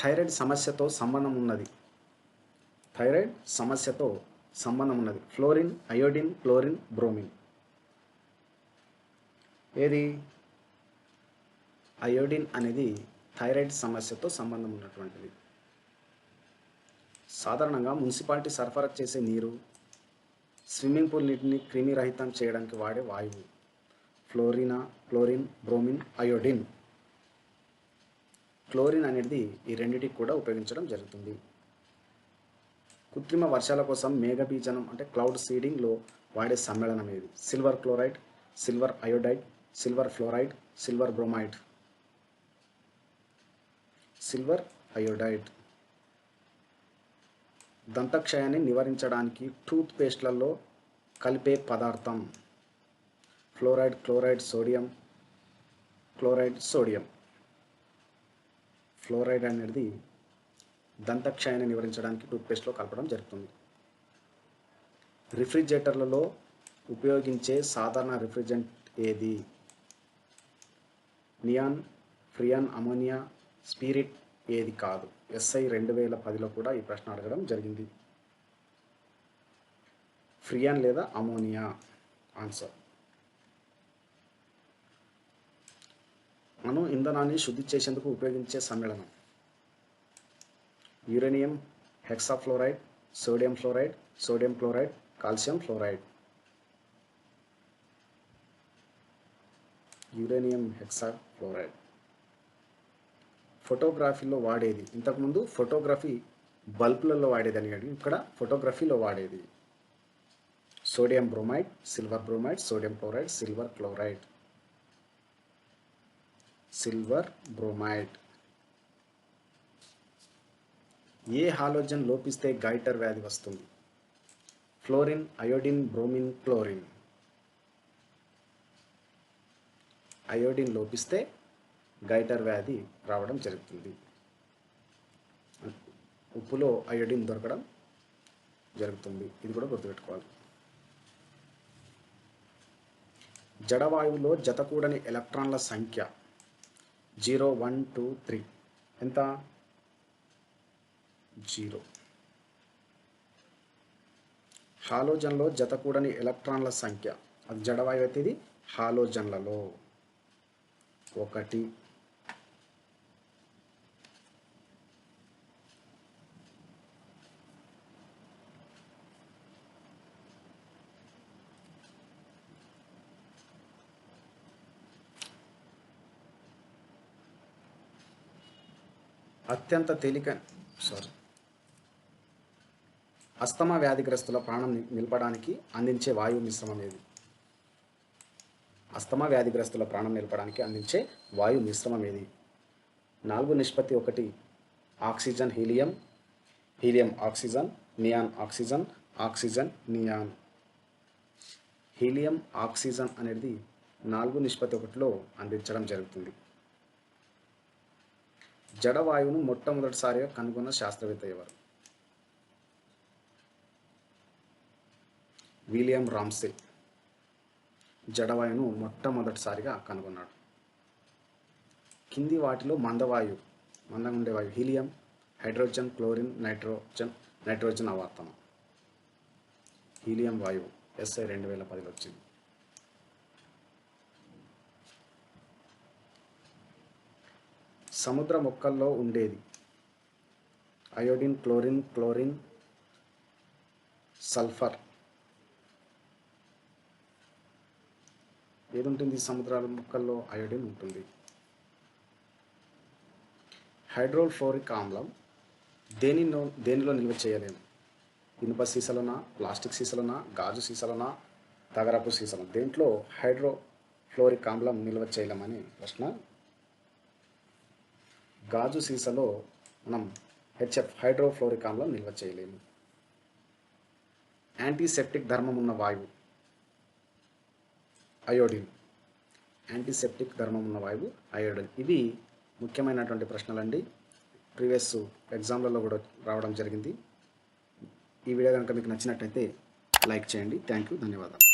Thyroid సమస్యతో సంబంధం ఉన్నది. థైరాయిడ్ సమస్యతో సంబంధం ఉన్నది. Fluorine iodine chlorine bromine. ఏది? అయోడిన్ అనేది థైరాయిడ్ సమస్యతో సంబంధం ఉన్నటువంటిది. సాధారణంగా మున్సిపాలిటీ సరఫరా చేసే నీరు స్విమ్మింగ్ పూల్ నీటిని క్రిమిరహితం చేయడానికి వాడే వాయువు. ఫ్లోరినా క్లోరిన్ బ్రోమిన్ అయోడిన్. క్లోరిన్ అనేది ఈ రెండింటికి కూడా ఉపయోగించడం జరుగుతుంది. కృత్రిమ వర్షాల కోసం మేఘబీజనం అంటే క్లౌడ్ సీడింగ్లో వాడే సమ్మేళనం ఏది? Silver chloride silver iodide silver fluoride silver bromide. Silver iodide. దంతక్షయాన్ని నివారించడానికి టూత్ పేస్ట్లలో కలిపే పదార్థం. Fluoride chloride sodium chloride sodium. Fluoride అనేది దంతక్షయాన్ని నివారించడానికి టూత్పేస్ట్లో కలపడం జరుగుతుంది. రిఫ్రిజిరేటర్లలో ఉపయోగించే సాధారణ రిఫ్రిజరెంట్ ఏది? నియాన్ ఫ్రియాన్ అమోనియా స్పిరిట్ ఏది కాదు. ఎస్ఐ రెండు వేల పదిలో కూడా ఈ ప్రశ్న అడగడం జరిగింది. ఫ్రియాన్ లేదా అమోనియా? ఆన్సర్. అణు ఇంధనాన్ని శుద్ధి చేసేందుకు ఉపయోగించే సమ్మేళనం. Uranium hexafluoride sodium fluoride sodium chloride calcium fluoride. Uranium hexafluoride. ఫోటోగ్రఫీలో వాడేది. ఇంతకుముందు ఫోటోగ్రఫీ బల్బులలో వాడేది అని అడిగి ఇక్కడ ఫోటోగ్రఫీలో వాడేది. Sodium bromide silver bromide sodium chloride silver chloride. Silver bromide. ఏ హాలోజన్ లోపిస్తే గైటర్ వ్యాధి వస్తుంది? Fluorine iodine bromine chlorine. Iodine లోపిస్తే గైటర్ వ్యాధి రావడం జరుగుతుంది. ఉప్పులో అయోడిన్ దొరకడం జరుగుతుంది. ఇది కూడా గుర్తుపెట్టుకోవాలి. జడవాయువులో జతకూడని ఎలక్ట్రాన్ల సంఖ్య జీరో వన్ టూ త్రీ. ఎంత? జీరో. హాలోజన్లో జతకూడని ఎలక్ట్రాన్ల సంఖ్య. అది జడవాయువు అయితే ఇది హాలోజన్లలో. ఒకటి. అత్యంత తేలిక సారీ అస్తమా వ్యాధిగ్రస్తుల ప్రాణం నిలపడానికి అందించే వాయువు మిశ్రమం ఏది? అస్తమా వ్యాధిగ్రస్తుల ప్రాణం నిలపడానికి అందించే వాయు మిశ్రమం ఏది? నాలుగు నిష్పత్తి ఒకటి oxygen helium helium oxygen neon oxygen oxygen neon. Helium oxygen అనేది నాలుగు నిష్పత్తి ఒకటిలో అందించడం జరుగుతుంది. జడవాయువును మొట్టమొదటిసారిగా కనుగొన్న శాస్త్రవేత్త ఎవరు? William Ramsay. జడవాయువును మొట్టమొదటిసారిగా కనుగొన్నాడు. కింది వాటిలో మందవాయువు మందంగా ఉండే వాయువు helium hydrogen chlorine nitrogen nitrogen అవార్తనం helium వాయువు ఎస్ఐ రెండు వేల పదిలో వచ్చింది. సముద్ర మొక్కల్లో ఉండేది. Iodine chlorine chlorine sulphur. ఏదుంటుంది? సముద్రాల మొక్కల్లో అయోడిన్ ఉంటుంది. హైడ్రోఫ్లోరిక్ ఆమ్లం దేనిలో దేనిలో నిల్వ చేయలేము. ఇనుప సీసలనా ప్లాస్టిక్ సీసలనా గాజు సీసలనా తగరపు సీసాలో. దేంట్లో హైడ్రోఫ్లోరిక్ ఆమ్లం నిల్వ చేయలేమని ప్రశ్న గాజు సీసాలో మనం హెచ్ఎఫ్ హైడ్రోఫ్లోరిక్ ఆమ్లం నిల్వ చేయలేము. యాంటీసెప్టిక్ ధర్మం ఉన్న వాయువు అయోడిన్. యాంటీసెప్టిక్ ధర్మం ఉన్న వాయువు అయోడిన్. ఇవి ముఖ్యమైనటువంటి ప్రశ్నలండి. ప్రీవియస్ ఎగ్జామ్లలో కూడా రావడం జరిగింది. ఈ వీడియో కనుక మీకు నచ్చినట్టయితే లైక్ చేయండి. Thank you. ధన్యవాదాలు.